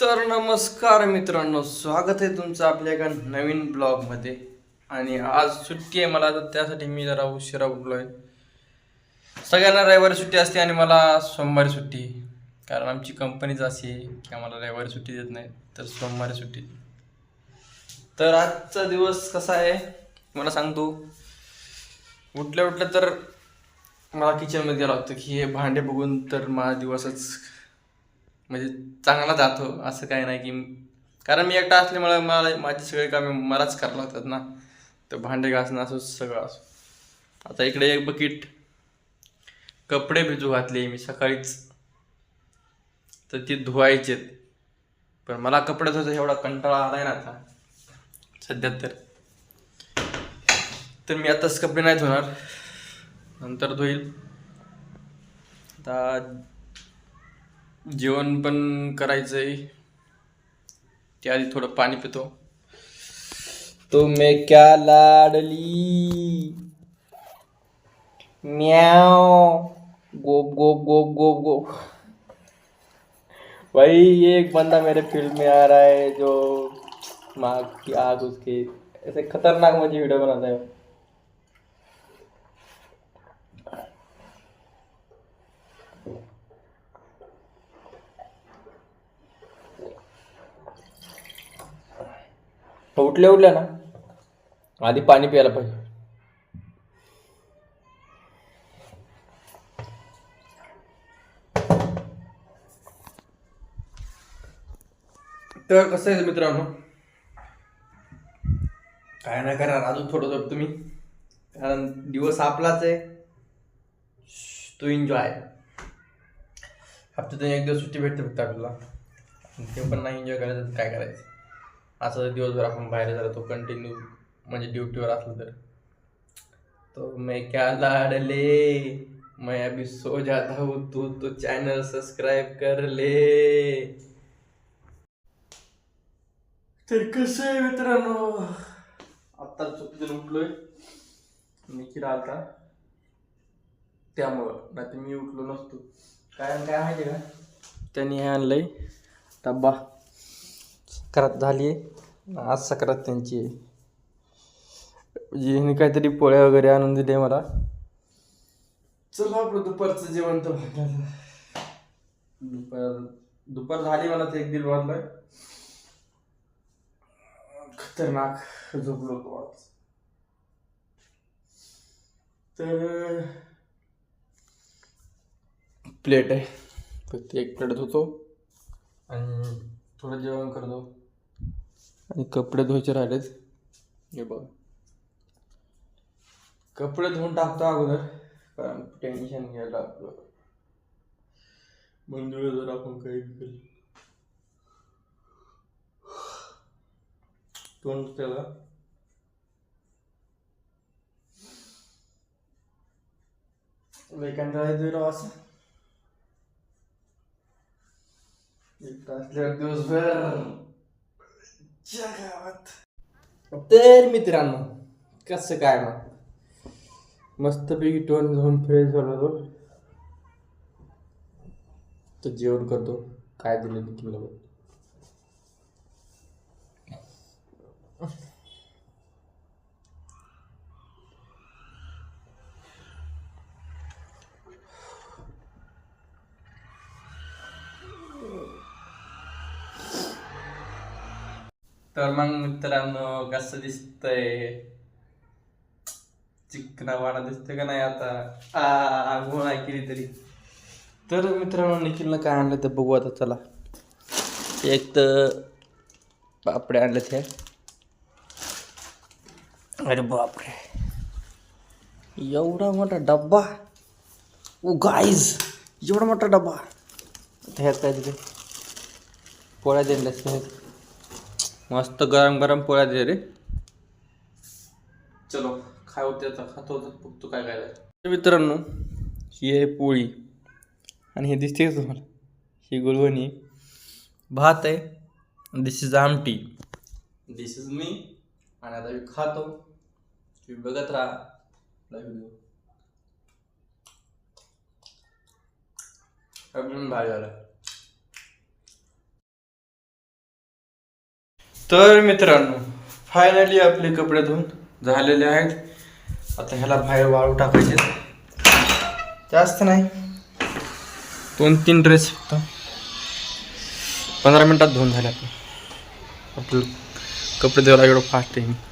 तर नमस्कार मित्रांनो स्वागत आहे तुमचं आपल्या एका नवीन ब्लॉगमध्ये. आणि आज सुट्टी आहे मला तर त्यासाठी मी जरा उशिरा उठलो आहे सगळ्यांना रविवारी सुट्टी असते आणि मला सोमवारी सुट्टी. कारण आमची कंपनीच अशी आहे की आम्हाला रविवारी सुट्टी देत नाही तर सोमवारी सुट्टी. तर आजचा दिवस कसा आहे मला सांगतो. उठल्या उठल्या तर मला किचनमध्ये गेलं होतं की हे भांडे बघून तर माझा दिवसच म्हणजे चांगला जातो असं काही नाही की कारण मी एकटा असल्यामुळे मला माझी सगळी कामे मलाच करावं लागतात ना. तर भांडे घासणं असो सगळं असो. आता इकडे एक बकेट कपडे भिजू घातले मी सकाळीच. तर ती धुवायचेत पण मला कपडे धुवायचा एवढा कंटाळा आलाय ना आता. सध्या तर. तर मी आताच कपडे नाही धुणार. नंतर धुईल. आता जेवण पण करायचंय. त्याआधी थोडं पाणी पितो. तो मैं क्या लाडली. म्याव. गोप गोप गोप गोप गोप. भाई ये एक बंदा मेरे फ़ील्ड में आ रहा है जो माँ की आग उसके ऐसे खतरनाक मुझे वीडियो बनाता है। उठल्या उठल्या ना आधी पाणी प्यायला पाहिजे. तर कसं आहे मित्रांनो? काय नाही करणार अजून थोडं झोप तुम्ही. कारण दिवस आपलाच आहे. तू एन्जॉय हप्त्यातून एक दिवस सुट्टी भेटते फक्त आपल्याला. ते पण नाही एन्जॉय करायचं काय करायचं? असं जर दिवसभर आपण बाहेर जातो कंटिन्यू म्हणजे ड्युटीवर असलं तर. तो मैं क्या लाडले मैं अभी सो जाता हूँ तू तो चॅनल सबस्क्राईब कर ले. तर कसं आहे मित्रांनो? आत्ता चुकीचं उठलोय. निखिल आलता? त्यामुळं. नाही मी उठलो नसतो. काय काय माहिती का? त्यांनी हे आणलंय. डब्बा. सकरात झाली आहे. आज सकरात त्यांची आहे. म्हणजे ह्याने काहीतरी पोळ्या वगैरे आणून दिले मला. चला आपलं दुपारचं जेवण तर दुपार दुपार झाली मला ते एक दीड वाजलं. खतरनाक झोपलो होतो आज. तर प्लेट आहे. फक्त एक प्लेट धुतो आणि थोडं जेवण करतो. आणि कपडे धुवायचे राहिलेत. हे बघ. कपडे धुवून टाकतो अगोदर कारण टेन्शन घ्यायला आपलं मंदिर जर आपण काही केलं तोंड त्याला. कंटाळा असं. एक तास दिवसभर. तर मित्रांनो कसं काय मग? मस्तपैकी टोन घेऊन फ्रेश झालो तो तर जेवण करतो. काय दिलं तुला बघ तर मग मित्रांनो कसं दिसतंय? चिकनावाडा दिसतोय का नाही आता? आ केली तरी. तर मित्रांनो निखिलनं काय आणलं तर बघू आता चला. एक तर बापडे आणले ते अरे बापरे. एवढा मोठा डब्बा? ओ गाईज एवढा मोठा डब्बा. ह्यात काय तिथे पोळ्या दिल्या मस्त गरम गरम पोळ्या दे रे. चलो काय होते आता खातो बघतो काय काय तर मित्रांनो ही आहे पोळी. आणि हे दिसते का तुम्हाला? ही गुळवणी भात आहे. दिस इज आमटी. दिस इज मी आणि आता मी खातो. तुम्ही बघत राहा. व्हिडिओ अजून भारी झाला. तर मित्रांनो फायनली आपले कपडे धुवून झालेले आहेत. आता ह्याला बाहेर वाळू टाकायचे. जास्त नाही. दोन तीन ड्रेस फक्त. पंधरा मिनटात धुवून झाले आपले. आपलं कपडे धुवायला एवढं फास्ट आहे.